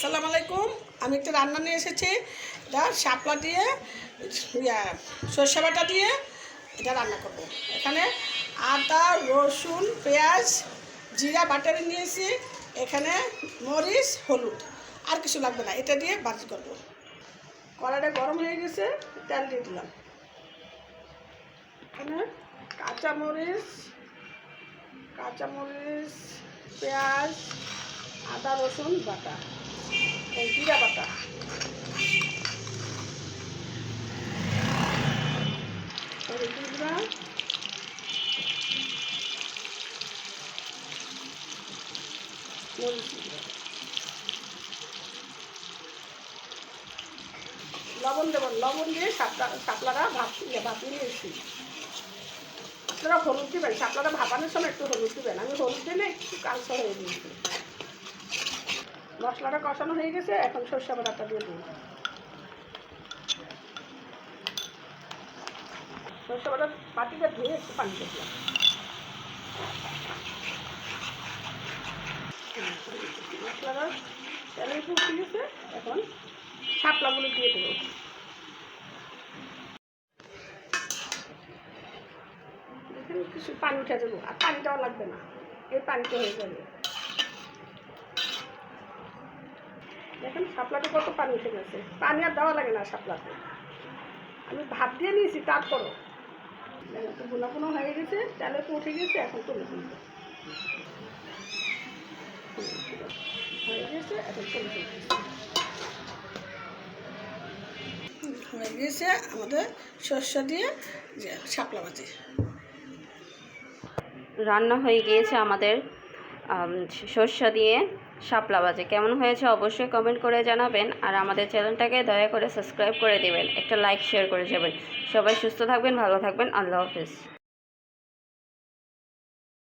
আসসালামু আলাইকুম। আমি একটা রান্না নিয়ে এসেছি। এটা শাপলা দিয়ে সর্ষে বাটা দিয়ে এটা রান্না করব। এখানে আদা, রসুন, পেঁয়াজ, জিরা, বাটারি নিয়েছি। এখানে মরিচ, হলুদ, আর কিছু লাগবে না। এটা দিয়ে বাজি করব। কড়াটা গরম হয়ে গেছে, তেল দিয়ে দিলাম। এখানে কাঁচামরিচ কাঁচামরিচ, পেঁয়াজ আদা, রসুন বাটা। জিরা বাটা। লবণ দেবেন লবণ দিয়ে শাপলা, শাপলাটা ভাপ ভাপিয়ে নিয়েছি আপনারা হলুদ দিবেন, শাপলাটা ভাপানোর সময় একটু হলুদ দিবেন। আমি হলুদ দিলে একটু কালসা হয়ে দিয়েছি মশলাটা কষানো হয়ে গেছে, এখন সর্ষে বাটাটা দিয়ে দিন সর্ষে বাটা পাটিটা ধুয়ে একটু পানি দিলাম। তেলে একটু গেছে, এখন শাপলাগুলো দিয়ে দেবো। কিছু পানি উঠে যাব। আর পানি দেওয়া লাগবে না, এই পানিতে হয়ে যাবে। দেখেন শাপলাতে কত পানি উঠে গেছে। পানি আর দেওয়া লাগে না শাপলাতে। আমি ভাত দিয়ে নিয়েছি তারপরও। দেখেন তো গুনা গুনো হয়ে গেছে তেলে তো উঠে গেছে এখন তুলে তুলবে হয়ে গেছে এখন তুলে হয়ে গেছে আমাদের শস্য দিয়ে শাপলা ভাজি। রান্না হয়ে গিয়েছে আমাদের আম, সর্ষে দিয়ে। শাপলা বাজে। কেমন হয়েছে অবশ্যই কমেন্ট করে জানাবেন। আর আমাদের চ্যানেলটাকে দয়া করে সাবস্ক্রাইব করে দেবেন। একটা লাইক শেয়ার করে যাবেন। সবাই সুস্থ থাকবেন, ভালো থাকবেন। আল্লাহ হাফিজ।